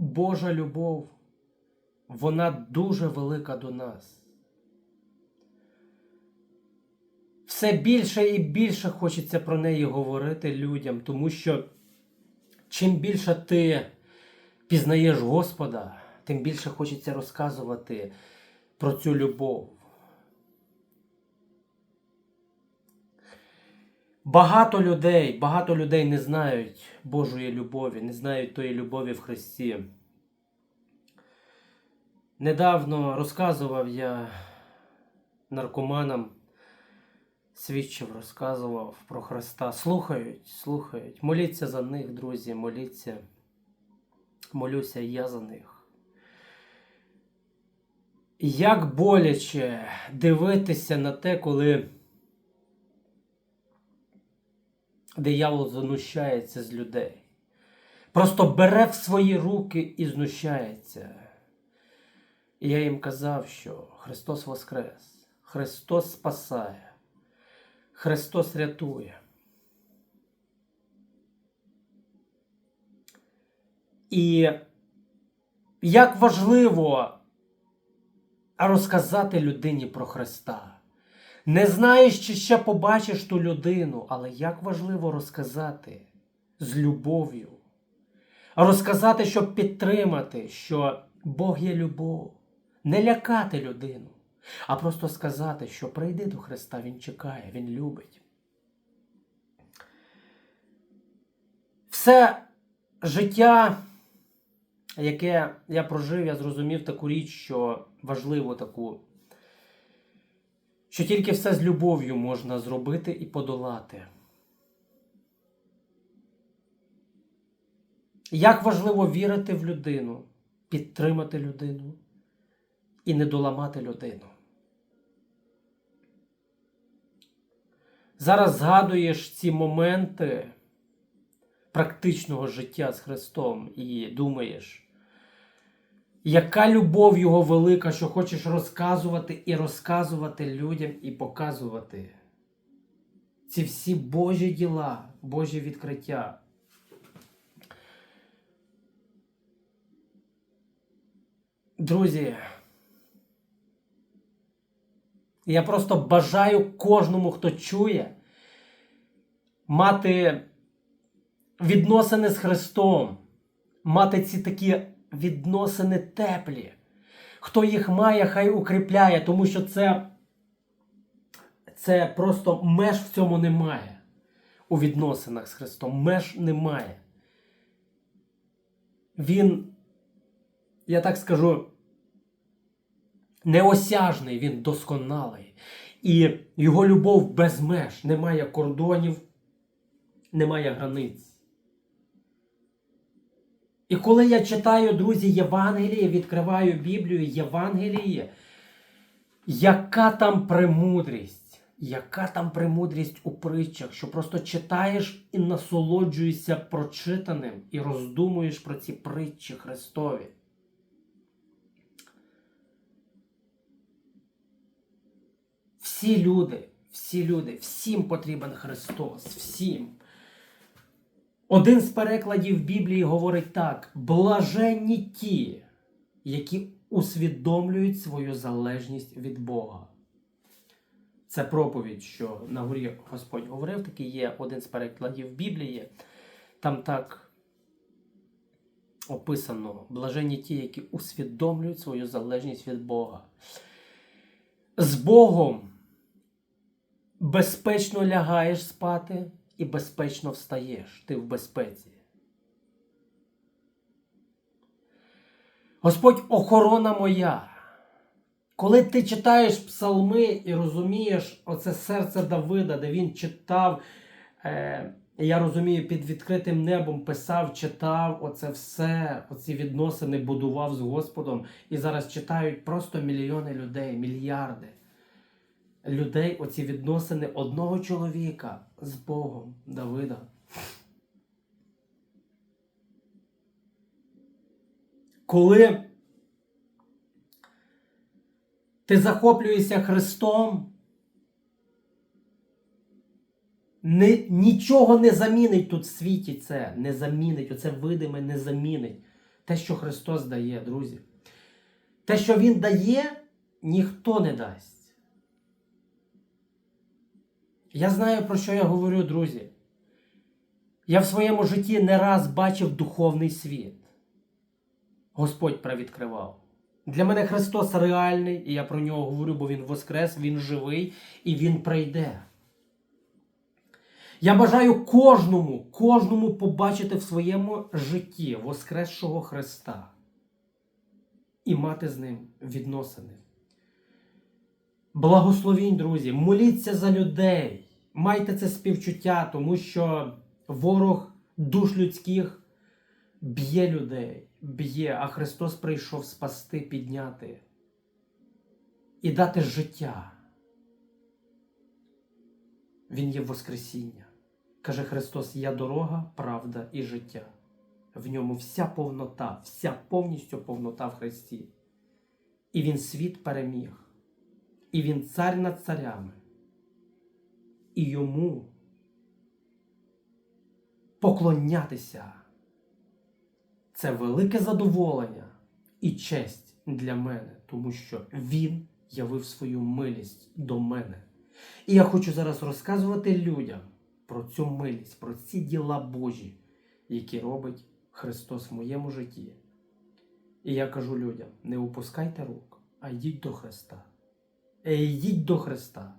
Божа любов, вона дуже велика до нас. Все більше і більше хочеться про неї говорити людям, тому що чим більше ти пізнаєш Господа, тим більше хочеться розказувати про цю любов. Багато людей, багато людей не знають Божої любові, не знають тої любові в Христі. Недавно розказував я наркоманам, свідчив, розказував про Христа. Слухають, слухають. Моліться за них, друзі, моліться. Молюся я за них. Як боляче дивитися на те, коли диявол знущається з людей. Просто бере в свої руки і знущається. І я їм казав, що Христос Воскрес, Христос спасає, Христос рятує. І як важливо розказати людині про Христа. Не знаєш, чи ще побачиш ту людину, але як важливо розказати з любов'ю. Розказати, щоб підтримати, що Бог є любов. Не лякати людину, а просто сказати, що прийди до Христа, Він чекає, Він любить. Все життя, яке я прожив, я зрозумів таку річ, що важливо таку що тільки все з любов'ю можна зробити і подолати. Як важливо вірити в людину, підтримати людину і не доламати людину. Зараз згадуєш ці моменти практичного життя з Христом і думаєш, яка любов його велика, що хочеш розказувати і розказувати людям і показувати ці всі Божі діла, Божі відкриття. Друзі, я просто бажаю кожному, хто чує, мати відносини з Христом, мати ці такі відносини теплі. Хто їх має, хай укріпляє, тому що це, це просто меж в цьому немає. У відносинах з Христом. Меж немає. Він, я так скажу, неосяжний, він досконалий. І його любов без меж, немає кордонів, немає границь. І коли я читаю, друзі, Євангеліє, відкриваю Біблію, Євангеліє, яка там премудрість, яка там премудрість у притчах, що просто читаєш і насолоджуєшся прочитаним і роздумуєш про ці притчі Христові. Всі люди, всі люди, всім потрібен Христос, всім. Один з перекладів Біблії говорить так: блаженні ті, які усвідомлюють свою залежність від Бога. Це проповідь, що на горі Господь говорив, такий є один з перекладів Біблії. Там так описано: блаженні ті, які усвідомлюють свою залежність від Бога. З Богом безпечно лягаєш спати і безпечно встаєш, ти в безпеці. Господь охорона моя. Коли ти читаєш псалми і розумієш оце серце Давида, де він читав, е, я розумію, під відкритим небом писав, читав оце все, оці відносини будував з Господом. І зараз читають просто мільйони людей, мільярди людей оці відносини одного чоловіка з Богом Давида. Коли ти захоплюєшся Христом, не, нічого не замінить тут в світі це, не замінить, оце видиме не замінить те, що Христос дає, друзі. Те, що Він дає, ніхто не дасть. Я знаю, про що я говорю, друзі. Я в своєму житті не раз бачив духовний світ. Господь привідкривав. Для мене Христос реальний, і я про нього говорю, бо Він воскрес, Він живий і Він прийде. Я бажаю кожному, кожному побачити в своєму житті Воскресшого Христа і мати з ним відносини. Благословінь, друзі, моліться за людей, майте це співчуття, тому що ворог душ людських б'є людей, б'є, а Христос прийшов спасти, підняти і дати життя. Він є Воскресіння. Каже Христос: Я дорога, правда і життя. В ньому вся повнота, вся повністю повнота в Христі. І Він світ переміг. І Він цар над царями. І йому поклонятися. Це велике задоволення і честь для мене, тому що Він явив свою милість до мене. І я хочу зараз розказувати людям про цю милість, про ці діла Божі, які робить Христос в моєму житті. І я кажу людям: не упускайте рук, а йдіть до Христа. Е, Йдіть до Христа,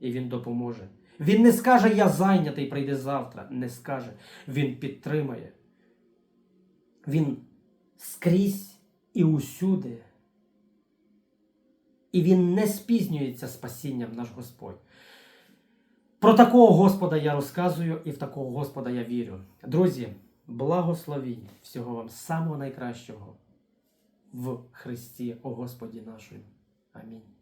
і Він допоможе. Він не скаже, я зайнятий, прийде завтра. Не скаже. Він підтримає. Він скрізь і усюди. І він не спізнюється спасінням наш Господь. Про такого Господа я розказую і в такого Господа я вірю. Друзі, благословінь всього вам самого найкращого в Христі, о Господі нашому. Амінь.